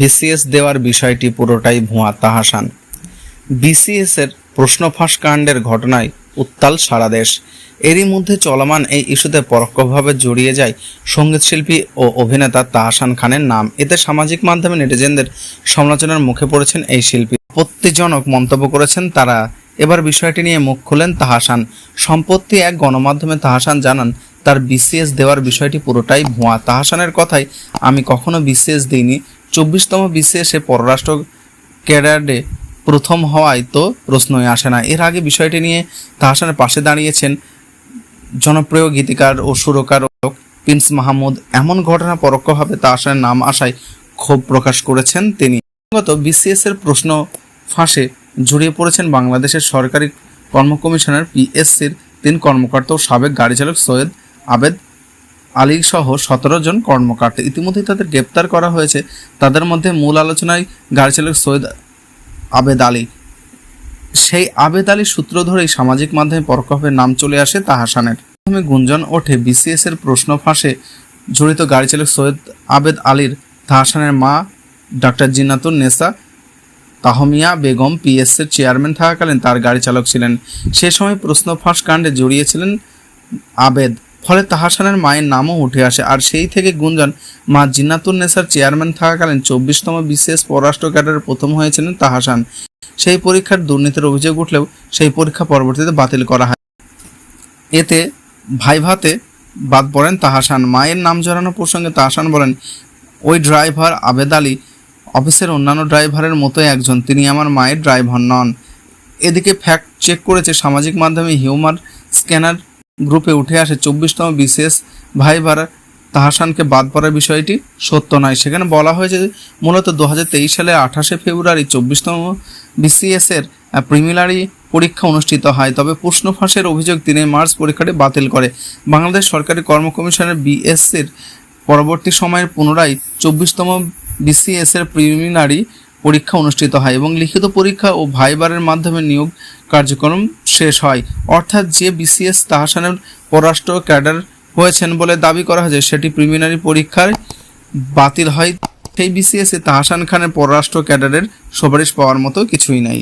BCS দেওয়ার বিষয়টি পুরোটাই ভুয়া তাহাসান বিসিএস এর প্রশ্ন ফাঁস কাণ্ডের ঘটনায় উত্তাল সারা দেশ। এরই মধ্যে চলমান এই ইস্যুতে পরোক্ষভাবে জড়িয়ে যায় সঙ্গীতশিল্পী ও অভিনেতা তাহাসান খানের নাম। এতে সামাজিক মাধ্যমে নেটিজেনদের সমালোচনার মুখে পড়েছেন এই শিল্পী। আপত্তিজনক মন্তব্য করেছেন তারা। এবার বিষয়টি নিয়ে মুখ খুলেন তাহাসান। সম্পত্তি এক গণমাধ্যমে তাহাসান জানান, তার বিসিএস দেওয়ার বিষয়টি পুরোটাই ভুয়া। তাহাসানের কথায়, আমি কখনো বিসিএস দিইনি চব্বিশতম বিসিএসে পররাষ্ট্র ক্যাডারে প্রথম হওয়ায় তো প্রশ্নই আসে না। এর আগে বিষয়টি নিয়ে তাহাসানের পাশে দাঁড়িয়েছেন জনপ্রিয় গীতিকার ও সুরকার প্রিন্স মাহমুদ। এমন ঘটনা পরোক্ষভাবে তাহাসানের নাম আসায় ক্ষোভ প্রকাশ করেছেন তিনি। গত বিসিএস এর প্রশ্ন ফাঁসে জড়িয়ে পড়েছেন বাংলাদেশের সরকারি কর্ম কমিশনের পিএসসির তিন কর্মকর্তা ও সাবেক গাড়ি চালক সৈয়দ আবেদ আলী সহ সতেরো জন কর্মকর্তা ইতিমধ্যেই তাদের গ্রেপ্তার করা হয়েছে। তাদের মধ্যে মূল আলোচনায় গাড়ি চালক সৈয়দ আবেদ আলী। সেই আবেদ আলীর সূত্র ধরেই সামাজিক মাধ্যমে পরোক্ষভাবে নাম চলে আসে তাহাসানের। প্রথমে গুঞ্জন ওঠে বিসিএস এর প্রশ্ন ফাঁসে জড়িত গাড়ি চালক সৈয়দ আবেদ আলীর তাহাসানের মা ডক্টর জিন্নাতুন নেসা তাহমিয়া বেগম পিএস এর চেয়ারম্যান থাকাকালীন তার গাড়ি চালক ছিলেন। সে সময় প্রশ্ন ফাঁস কাণ্ডে জড়িয়েছিলেন আবেদ। ফলে তাহাসানের মায়ের নামও উঠে আসে। আর সেই থেকে গুঞ্জন, মা জিন্নাতুন নেসার চেয়ারম্যান থাকাকালীন চব্বিশতম বিশেষ পররাষ্ট্র ক্যাডারে প্রথম হয়েছিলেন তাহাসান। সেই পরীক্ষার দুর্নীতির অভিযোগ উঠলেও সেই পরীক্ষা পরবর্তীতে বাতিল করা হয়। এতে ভাইভাতে বাদ পড়েন তাহাসান। মায়ের নাম জড়ানো প্রসঙ্গে তাহাসান বলেন, ওই ড্রাইভার আবেদ আলী অফিসের অন্যান্য ড্রাইভারের মতোই একজন। তিনি আমার মায়ের ড্রাইভার নন। এদিকে ফ্যাক্ট চেক করেছে সামাজিক মাধ্যমে হিউমার স্ক্যানার গ্রুপে উঠে আসে চব্বিশতম বিশেষ ভাইভার তাহাসানকে বাদ পড়ার বিষয়টি সত্য নয়। সেখানে বলা হয়েছে মূলত দু সালের আঠাশে ফেব্রুয়ারি চব্বিশতম বিসিএস এর প্রিমিলারি পরীক্ষা অনুষ্ঠিত হয়। তবে প্রশ্ন ফাঁসের অভিযোগ তিনে মার্চ পরীক্ষাটি বাতিল করে। বাংলাদেশ সরকারি কর্ম কমিশনের বিএসসির পরবর্তী সময়ের পুনরায় চব্বিশতম বিসিএস এর প্রিলিমিনারি পরীক্ষা অনুষ্ঠিত হয় এবং লিখিত পরীক্ষা ও ভাইবারের মাধ্যমে নিয়োগ কার্যক্রম শেষ হয়। অর্থাৎ যে বিসিএস তাহাসানের পররাষ্ট্র ক্যাডার হয়েছেন বলে দাবি করা হয়েছে, সেটি প্রিলিমিনারি পরীক্ষায় বাতিল হয়। সেই বিসিএসে তাহাসান খানের পররাষ্ট্র ক্যাডারের সুপারিশ পাওয়ার মতো কিছুই নাই।